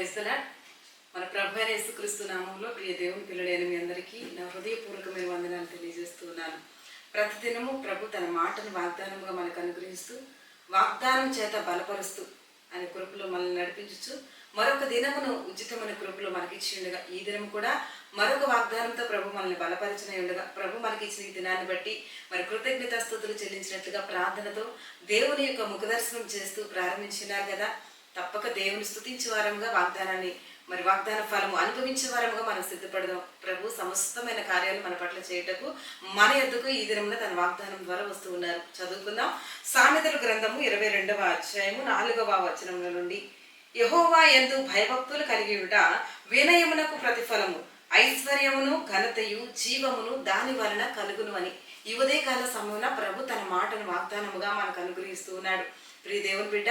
క్రైస్తల మన ప్రభు యేసుక్రీస్తు నామంలో ప్రియ దేవుని పిల్లలైన మీ అందరికీ నా హృదయపూర్వకమైన వందనాలు తెలియజేస్తున్నాను ప్రతిదినము ప్రభు తన మాటను వాగ్దానంగా మనకు అనుగ్రహిస్తూ వాగ్దానం చేత బలపరుస్తూ అనే కృపలో మనల్ని నడిపించచ్చు మరొక దినమును ఉచితమైన కృపలో మనకి ఇచ్చిండగా ఈ దినం కూడా మరొక వాగ్దానంతో ప్రభు మనల్ని బలపరిచిన ఉండగా. ప్రభు మనకి ఇచ్చిన ఈ దినాన్ని బట్టి మరి కృతజ్ఞత స్థుతులు చెల్లించినట్లుగా ప్రార్థనతో దేవుని యొక్క ముఖదర్శనం చేస్తూ ప్రారంభించినారు కదా. తప్పక దేవుని స్తుతించే వారంగా వాగ్దానాన్ని మరి వాగ్దాన ఫలము అనుభవించే వారంగా మనం సిద్ధపడదాం. ప్రభు సమస్తమైన కార్యాలు మన పట్ల చేయటకు మన ఎద్దుకు ఈ దినమున తన వాగ్దానం ద్వారా వస్తూ ఉన్నారు. చదువుకుందాం. సామెతల గ్రంథము ఇరవై రెండవ అధ్యాయము నాలుగవ వచనముల నుండి. యహోవా ఎందు భయభక్తులు కలిగి ఉంట వినయమునకు ప్రతిఫలము ఐశ్వర్యమును ఘనతయు జీవమును దాని వలన కలుగును అని. ఈ ఉదయకాల సమయంలో ప్రభు తన మాటను వాగ్దానముగా మనకు అనుగ్రహిస్తూ ఉన్నాడు. ప్రియ దేవుని బిడ్డ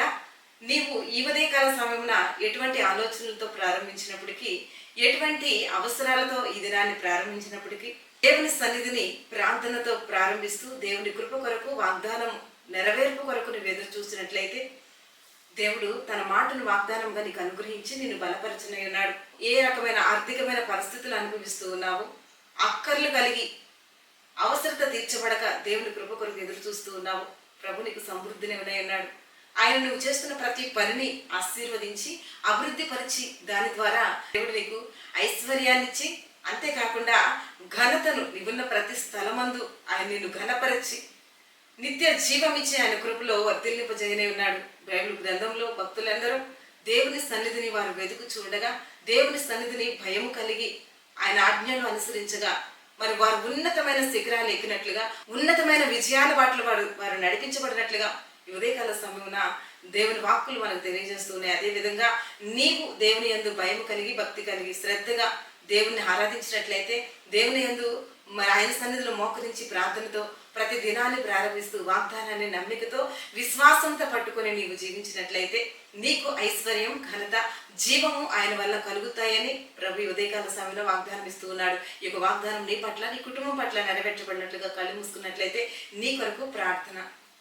నీవు ఈ ఉదయకాల సమయమున ఎటువంటి ఆలోచనలతో ప్రారంభించినప్పటికీ ఎటువంటి అవసరాలతో ఈ దినాన్ని ప్రారంభించినప్పటికీ దేవుని సన్నిధిని ప్రార్థనతో ప్రారంభిస్తూ దేవుని కృప కొరకు వాగ్దానం నెరవేర్పు కొరకు నువ్వు ఎదురు చూసినట్లయితే దేవుడు తన మాటను వాగ్దానంగా నీకు అనుగ్రహించి నిన్ను బలపరచనై ఉన్నాడు. ఏ రకమైన ఆర్థికమైన పరిస్థితులు అనుభవిస్తూ ఉన్నావు అక్కర్లు కలిగి అవసరత తీర్చబడక దేవుని కృప కొరకు ఎదురు చూస్తూ ఉన్నావు. ప్రభు నీకు సమృద్ధిని ఉన్నాయన్నాడు ఆయన నువ్వు చేస్తున్న ప్రతి పనిని ఆశీర్వదించి అభివృద్ధి పరిచి దాని ద్వారా దేవుడు నీకు ఐశ్వర్యాన్నిచ్చి అంతేకాకుండా ఘనతను నీవున్న ప్రతి స్థలమందు ఆయన నిన్ను ఘనపరిచి నిత్య జీవం ఇచ్చి ఆయన కృపలో వర్తిల్లింపజేయనే ఉన్నాడు. బైబిల్ గ్రంథంలో భక్తులందరూ దేవుని సన్నిధిని వారు వెతుకు చూడగా దేవుని సన్నిధిని భయం కలిగి ఆయన ఆజ్ఞలు అనుసరించగా మరి వారు ఉన్నతమైన శిఖరాలు ఎక్కినట్లుగా ఉన్నతమైన విజయాల బాటలు వారు వారు నడిపించబడినట్లుగా ఉదయకాల సమయమున దేవుని వాక్కులు మనకు తెలియజేస్తున్నాయి అదేవిధంగా నీవు దేవుని యందు భయం కలిగి భక్తి కలిగి శ్రద్ధగా దేవుని ఆరాధించినట్లయితే దేవుని యందు మరి ఆయన సన్నిధిలో మోకరించి ప్రార్థనతో ప్రతి దినాన్ని ప్రారంభిస్తూ వాగ్దానాన్ని నమ్మికతో విశ్వాసంతో పట్టుకొని నీవు జీవించినట్లయితే నీకు ఐశ్వర్యం ఘనత జీవము ఆయన వల్ల కలుగుతాయని ప్రభు ఉదయకాల సమయంలో వాగ్దానం ఇస్తూ ఉన్నాడు. ఈ యొక్క వాగ్దానం నీ పట్ల నీ కుటుంబం పట్ల నెరవేర్చబడినట్లుగా కళ్ళు మూసుకున్నట్లయితే నీ కొరకు ప్రార్థన.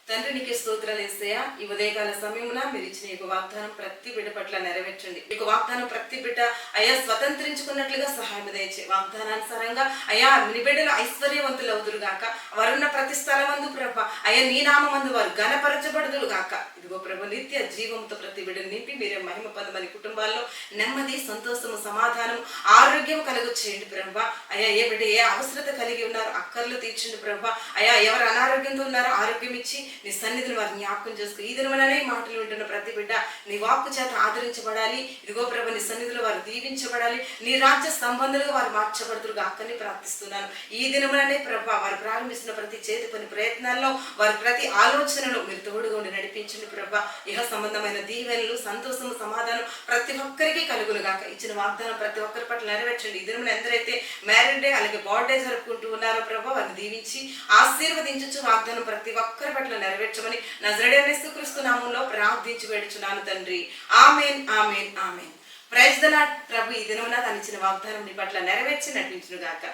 తండ్రి నీకే స్తోత్రాలు వేస్తాయా ఈ ఉదయకాల సమయమున మీరు ఇచ్చిన ఈ యొక్క వాగ్దానం ప్రతి బిడ్డ పట్ల నెరవేర్చండి. ఈ యొక్క వాగ్దానం ప్రతి బిడ్డ అయా స్వతంత్రించుకున్నట్లుగా సహాయం దయచే. వాగ్దానానుసారంగా అయా మీ బిడ్డలు ఐశ్వర్యవంతులు అవుతురు గాక వారున్న ప్రతి స్థలమందు ప్రభ అయ్యా నీ నామందు వారు ఘనపరచబడుదురు గాక ఇదిగో ప్రభు నిత్య జీవంతో ప్రతి బిడ్డను నింపి మీరే మహిమ పొందమని కుటుంబాల్లో నెమ్మది సంతోషము సమాధానం ఆరోగ్యం కలుగు చేయండి ప్రభు. అయ్యా ఏ బిడ్డ ఏ అవసరత కలిగి ఉన్నారు అక్కర్లు తీర్చండి ప్రభు. అయ్యా ఎవరు అనారోగ్యంతో ఉన్నారో ఆరోగ్యం ఇచ్చి నీ సన్నిధిని వారు జ్ఞాపకం చేసుకో. ఈ దినమననే మాటలు వింటున్న ప్రతి బిడ్డ నీ వాక్కు చేత ఆదరించబడాలి. ఇదిగో ప్రభ నీ సన్నిధిలో వారు దీవించబడాలి. నీ రాజ్య సంబంధాలుగా వారు మార్చబడుతురు అక్కని ప్రార్థిస్తున్నాను. ఈ దినముననే ప్రభు వారు ప్రారంభిస్తున్న ప్రతి చేతి పని ప్రయత్నాల్లో వారి ప్రతి ఆలోచనలో మీరు తోడుగా ఉండి నడిపించండి ప్రభ ఇహ సంబంధమైన దీవెనలు సంతోషము సమాధానం ప్రతి ఒక్కరికి కలుగునుగాక. ఇచ్చిన వాగ్దానం ప్రతి ఒక్కరి పట్ల నెరవేర్చండి. ఇద్దరు ఎందరైతే మ్యారేజ్ డే అలాగే బర్త్డే జరుపుకుంటూ ఉన్నారో ప్రభా వారిని దీవించి ఆశీర్వదించచ్చు వాగ్దానం ప్రతి ఒక్కరి పట్ల నెరవేర్చమని నజరడే క్రీస్తు నామంలో ప్రార్థించి వేడుచున్నాను తండ్రి. Amen amen amen. Praise the lord ప్రభు ఈ దినమున తనిచ్చిన ఇచ్చిన వాగ్దానం నీ పట్ల నెరవేర్చి నడిపించును గాక